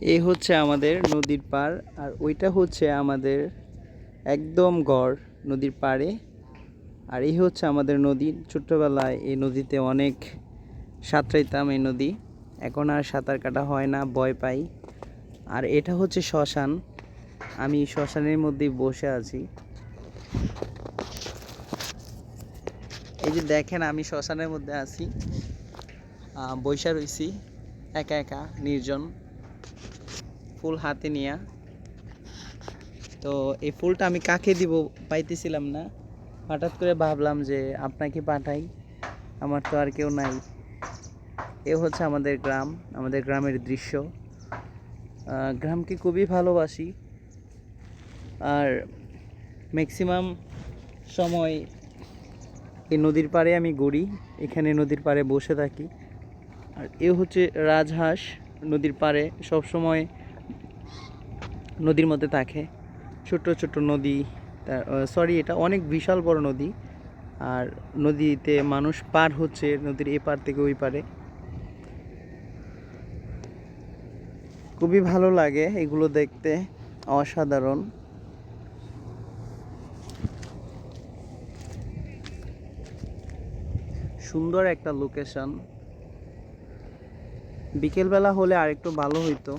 এই হচ্ছে আমাদের নদীর পার আর ওইটা হচ্ছে আমাদের একদম গড় নদীর পাড়ে। আর এই হচ্ছে আমাদের নদী। ছোট্টবেলায় এই নদীতে অনেক সাঁতরাইতাম এই নদী। এখন আর সাঁতার কাটা হয় না, ভয় পাই। আর এটা হচ্ছে শ্মশান। আমি শ্মশানের মধ্যেই বসে আছি। এই যে দেখেন, আমি শ্মশানের মধ্যে আছি। বইসা রইছি। একা একা, নির্জন। ফুল হাতে নিয়া। তো এই ফুলটা আমি কাকে দিব পাইতেছিলাম না। হঠাৎ করে ভাবলাম যে আপনাকে পাঠাই। আমার তো আর কেউ নাই। এ হচ্ছে আমাদের গ্রাম, আমাদের গ্রামের দৃশ্য। গ্রামকে খুবই ভালোবাসি। আর ম্যাক্সিমাম সময় এই নদীর পাড়ে আমি ঘুরি। এখানে নদীর পাড়ে বসে থাকি। আর এ হচ্ছে রাজহাঁস। নদীর পাড়ে সব সময় নদীর মধ্যে থাকে। ছোট্ট ছোট্ট নদী সরি এটা অনেক বিশাল বড় নদী। আর নদীতে মানুষ পার হচ্ছে নদীর এ পার থেকে ওই পারে। খুবই ভালো লাগে এগুলো দেখতে, অসাধারণ। সুন্দর একটা লোকেশন বিকেলবেলা হলে আরেকটু ভালো হইতো।